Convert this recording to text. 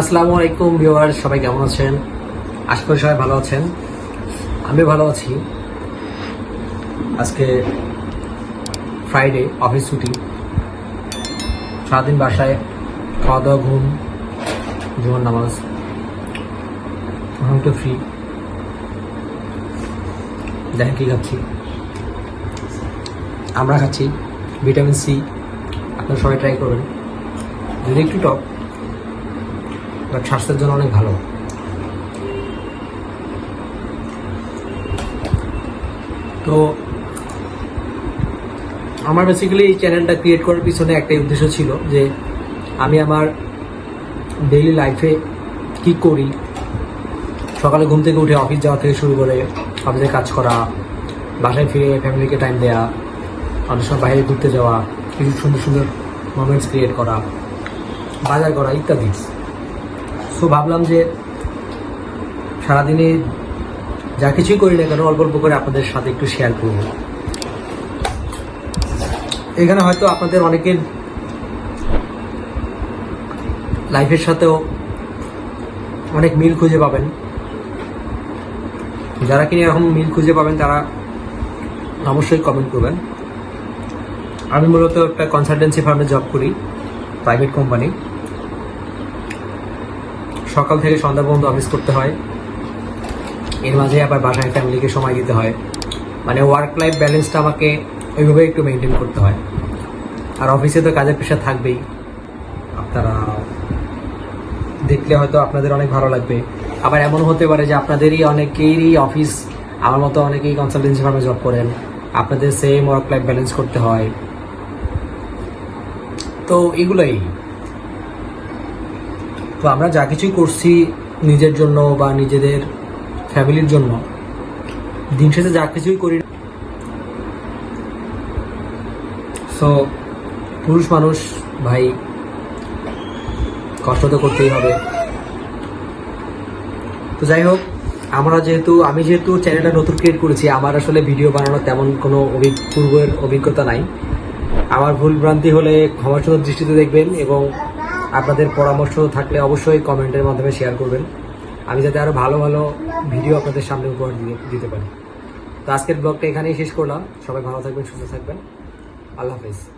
আসসালামু আলাইকুম ভিউয়ার সবাই কেমন আছেন? আশা করি সবাই ভালো আছেন। আমি ভালো আছি। আজকে ফ্রাইডে অফিস ছুটি। সারাদিন বাসায় খাওয়া দাওয়া, ঘুম জীবন নামাজ। এখন তো ফ্রি দেখেন কি খাচ্ছি। আমরা খাচ্ছি ভিটামিন সি। আপনারা সবাই ট্রাই করবেন। যদি একটু টক বাট স্বাস্থ্যের জন্য অনেক ভালো। তো, আমার বেসিক্যালি এই চ্যানেলটা ক্রিয়েট করার পিছনে একটাই উদ্দেশ্য ছিল যে আমি আমার ডেইলি লাইফে কি করি? সকালে ঘুম থেকে উঠে অফিস যাওয়া থেকে শুরু করে অফিসে কাজ করা, বাসায় ফিরে ফ্যামিলিকে টাইম দেওয়া অনেক সময় বাইরে ঘুরতে যাওয়া, কিছু সুন্দর সুন্দর মোমেন্টস ক্রিয়েট করা, বাজার করা, ইত্যাদি। সো ভাবলাম যে সারাদিনে যা কিছুই করি না কেন, অল্প অল্প করে আপনাদের সাথে একটু শেয়ার করব। এখানে হয়তো আপনাদের অনেকের লাইফের সাথেও অনেক মিল খুঁজে পাবেন। যারা কিনা এরকম মিল খুঁজে পাবেন, তারা অবশ্যই কমেন্ট করবেন। আমি মূলত একটা কনসালটেন্সি ফার্মে জব করি প্রাইভেট কোম্পানি সকাল থেকে সন্ধ্যা পর্যন্ত অফিস করতে হয়। এর মাঝে আবার বাসায় ফ্যামিলিকে সময় দিতে হয়। মানে ওয়ার্ক লাইফ ব্যালেন্সটা আমাকে ওইভাবে একটু মেনটেন করতে হয়। আর অফিসে তো কাজের পেশা থাকবেই। আপনারা দেখলে হয়তো আপনাদের অনেক ভালো লাগবে। আবার এমন হতে পারে যে আপনাদেরই অনেকেরই অফিস আমার মতো অনেকেই কনসালটেন্সি ফার্মে জব করেন। আপনাদের সেম ওয়ার্ক লাইফ ব্যালেন্স করতে হয়। তো এগুলোই। তো আমরা যা কিছুই করছি নিজের জন্য বা নিজেদের ফ্যামিলির জন্য, দিন শেষে যা কিছুই করি সো পুরুষ মানুষ, ভাই, কষ্ট তো করতেই হবে। তো যাই হোক, আমরা যেহেতু, আমি যেহেতু চ্যানেলটা নতুন ক্রিয়েট করেছি, আমার আসলে ভিডিও বানানোর তেমন কোনো পূর্বের অভিজ্ঞতা নাই। আমার ভুল ভ্রান্তি হলে ক্ষমাসুন্দর দৃষ্টিতে দেখবেন এবং আপনাদের পরামর্শ থাকলে অবশ্যই কমেন্টের মাধ্যমে শেয়ার করবেন। আমি যাতে আরও ভালো ভালো ভিডিও আপনাদের সামনে উপহার দিয়ে দিতে পারি। তো আজকের ব্লগটা এখানেই শেষ করলাম। সবাই ভালো থাকবেন, সুস্থ থাকবেন। আল্লাহ হাফেজ।